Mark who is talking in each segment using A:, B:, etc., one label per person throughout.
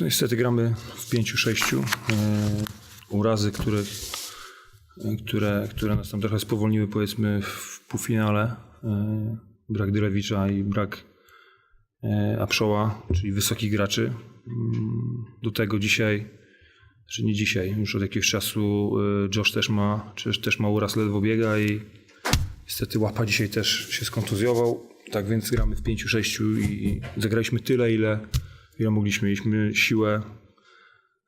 A: Niestety gramy w pięciu, sześciu. E, Urazy, które, które, które nas tam trochę spowolniły, powiedzmy, w półfinale. E, Brak Dylewicza i brak e, Apszoła, czyli wysokich graczy. Mm, Do tego dzisiaj, czy nie dzisiaj, już od jakiegoś czasu e, Josh też ma, też, też ma uraz, ledwo biega i niestety łapa dzisiaj też się skontuzjował. Tak więc gramy w pięciu, sześciu i zagraliśmy tyle, ile, ile mogliśmy. Mieliśmy siłę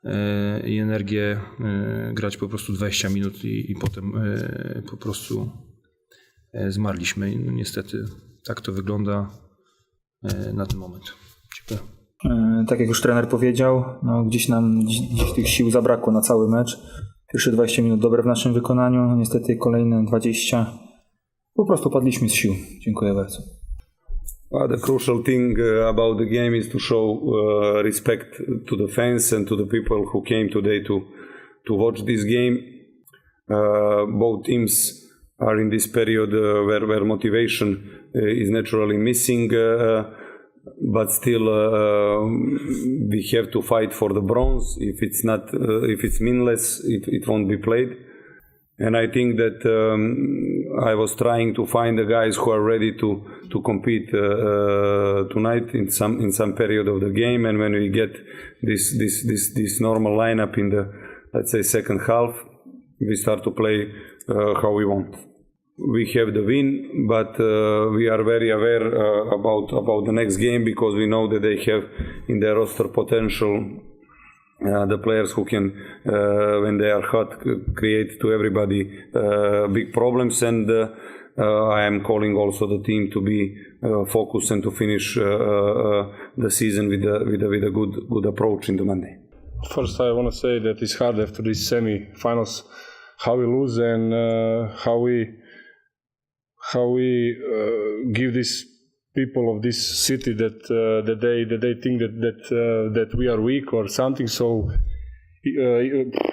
A: e, i energię e, grać po prostu 20 minut i, i potem e, po prostu zmarliśmy. No, niestety tak to wygląda na ten moment. Dziękuję.
B: Tak jak już trener powiedział, no gdzieś nam dziś tych sił zabrakło na cały mecz. Pierwsze 20 minut dobre w naszym wykonaniu, niestety kolejne 20 po prostu padliśmy z sił. Dziękuję bardzo.
C: Uh, the crucial thing uh, about the game is to show uh, respect to the fans and to the people who came today to to watch this game. Uh, both teams are in this period uh, where, where motivation uh, is naturally missing, but still we have to fight for the bronze. If it's not, if it's meaningless, it, it won't be played. And I think that um, I was trying to find the guys who are ready to to compete uh, uh, tonight in some in some period of the game. And when we get this this this this normal lineup in the let's say second half, we start to play uh, how we want. We have the win, but uh, we are very aware uh, about about the next game because we know that they have in their roster potential uh, the players who can, uh, when they are hot, create to everybody uh, big problems. And uh, uh, I am calling also the team to be focused and to finish the season with a, with a, with a good good approach in the Monday.
D: First, I want to say that it's hard after these semi-finals how we lose and how we how we give these people of this city that uh, that they that they think that that uh, that we are weak or something. So uh,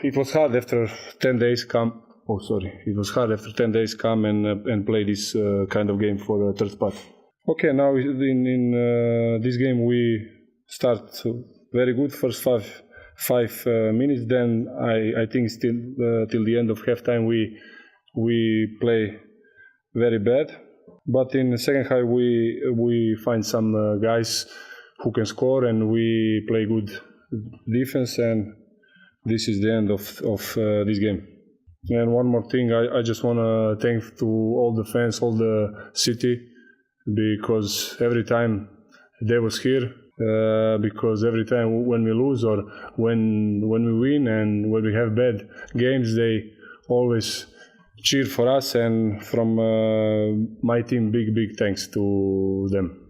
D: it was hard after ten days come. Oh, sorry, it was hard after ten days come and uh, and play this uh, kind of game for third part. Okay, now in in uh, this game we start very good first five five uh, minutes. Then I I think still uh, till the end of halftime we we play very bad. But in the second half we we find some uh, guys who can score and we play good defense and this is the end of of uh, this game. And one more thing, I, I just want to thank to all the fans, all the city, because every time they was here, uh, because every time when we lose or when when we win and when we have bad games, they always cheer for us. And from uh, my team, big big thanks to them.